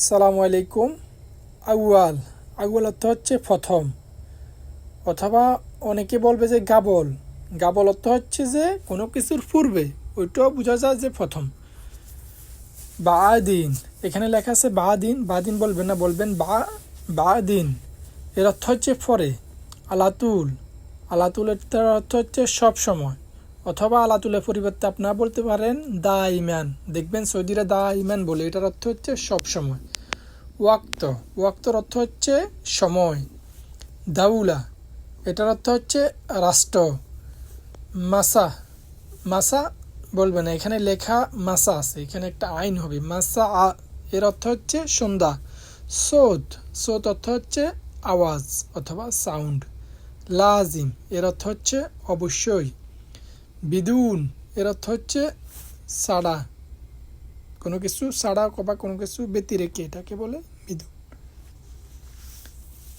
সালামু আলাইকুম। আউয়াল। আউয়াল অর্থ হচ্ছে প্রথম। অথবা অনেকে বলবে যে গাবল। গাবল অর্থ হচ্ছে যে কোনো কিছুর পূর্বে। ওইটাও বোঝা যায় যে প্রথম। বা দিন এখানে লেখা আছে বা দিন বা দিন বলবেন না, বলবেন বা বা দিন এর অর্থ হচ্ছে পরে। আলাতুল। আলাতুলের অর্থ হচ্ছে সব সময়। অথবা আলাতুলের পরিবর্তে আপনারা বলতে পারেন দা ইমান দেখবেন সৌদিরা দা ইমান বলে, এটার অর্থ হচ্ছে সব সময়। ওয়াক্ত, ওয়াক্তর অর্থ হচ্ছে সময়। দাউলা, এটার অর্থ হচ্ছে রাষ্ট্র। মাসা মাসা বলবে না, এখানে লেখা মাসা আছে, এখানে একটা আইন হবে। মাসা এর অর্থ হচ্ছে সন্ধ্যা। সোদ সোদ অর্থ হচ্ছে আওয়াজ অথবা সাউন্ড। লাজিম, এর অর্থ হচ্ছে অবশ্যই। বিদুন, এর অর্থ হচ্ছে সাড়া। কোনো কিছু সাড়া বা কোনো কিছু ব্যতিরেকে এটাকে বলে বিদুন।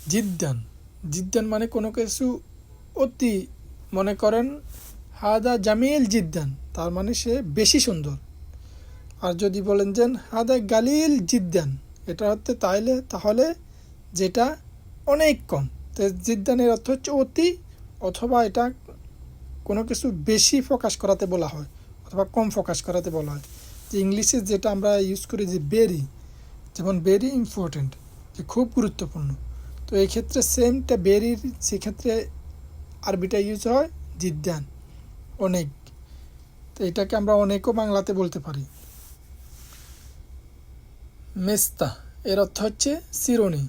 জিদ্দান জিদ্দান মানে কোনো কিছু অতি, মনে করেন, হাদা জামিল জিদ্দান, তার মানে সে বেশি সুন্দর। আর যদি বলেন যে হাদা গালিল জিদ্দান, এটা হচ্ছে তাইলে, তাহলে যেটা অনেক কম। তো জিদ্দানের অর্থ হচ্ছে অতি, অথবা এটা কোনো কিছু বেশি ফোকাস করাতে বলা হয়, অথবা কম ফোকাস করাতে বলা হয়। যে ইংলিশে যেটা আমরা ইউজ করি যে বেরি যেমন ভেরি ইম্পর্টেন্ট যে খুব গুরুত্বপূর্ণ। তো এই ক্ষেত্রে সেমটা বেরির সেক্ষেত্রে আরবিটা ইউজ হয় জিদ্দান, অনেক। তো এটাকে আমরা অনেকও বাংলাতে বলতে পারি। মেস্তা, এর অর্থ হচ্ছে চিরুনি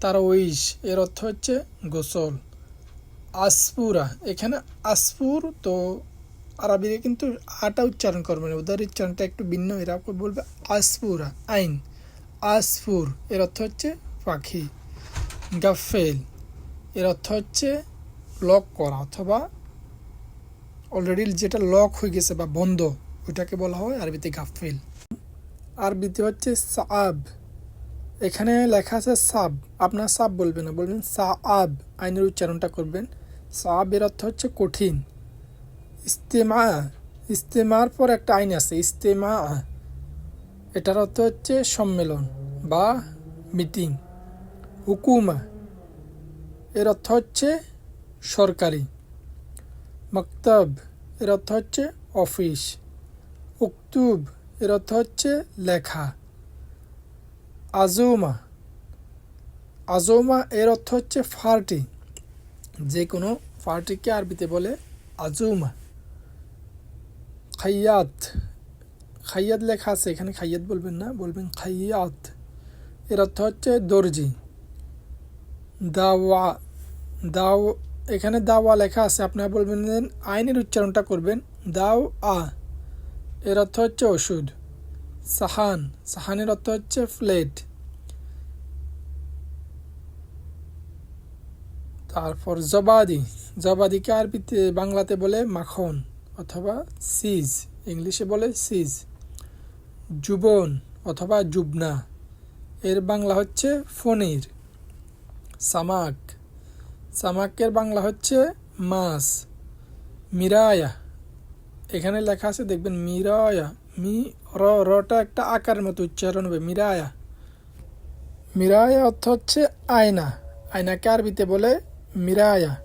তার ওইশ এর অর্থ হচ্ছে গোসল। আসপুরা এখানে আসপুর তো আরবিতে কিন্তু আটা উচ্চারণ করবে না ওদের উচ্চারণটা একটু ভিন্ন, এরা বলবে আসপুরা আইন। আসফুর এর অর্থ হচ্ছে পাখি। গাফেল, এর অর্থ হচ্ছে লক করা অথবা অলরেডি যেটা লক হয়ে গেছে বা বন্ধ, ওইটাকে বলা হয় আরবিতে গাফেল। আরবিতে হচ্ছে সাব এখানে লেখা আছে সাব। আপনার সাব বলবেন না, বলবেন সা আব আইনের উচ্চারণটা করবেন। সাব এর অর্থ হচ্ছে কঠিন। ইস্তেমা, ইস্তেমার পর একটা আইন আছে, ইস্তেমা। এটার অর্থ হচ্ছে সম্মেলন বা মিটিং। হুকুমা, এর অর্থ হচ্ছে সরকারি। মক্তব, এর অর্থ হচ্ছে অফিস। উক্তুব, এর অর্থ হচ্ছে লেখা। আজৌমা আজৌমা এর অর্থ হচ্ছে ফার্টি। যে কোনো ফার্টিকে আরবিতে বলে আজৌমা। খাইয়াত। খাইয়াত লেখা আছে, এখানে খাইয়াত বলবেন না, বলবেন খাইয়াত। এর অর্থ হচ্ছে দর্জি। দাওয়া। দাও, এখানে দাওয়া লেখা আছে আপনারা বলবেন আইনের উচ্চারণটা করবেন, দাও আ। এর অর্থ হচ্ছে ওষুধ। সাহান। সাহানের অর্থ হচ্ছে প্লেট। তারপর জবাদি। জবাদিকে আরবিতে, বাংলাতে বলে মাখন অথবা সিজ। ইংলিশে বলে সিজ। জুবন অথবা জুবনা। এর বাংলা হচ্ছে ফনির সামাক। সামাকের বাংলা হচ্ছে মাছ মিরায়া। এখানে লেখা আছে, দেখবেন, মিরায়া। মি, র, রটা একটা আকারের মতো উচ্চারণ হবে, মিরায়া। মিরায়া অর্থ হচ্ছে আয়না। আয়নাকে আরবিতে বলে মিরায়া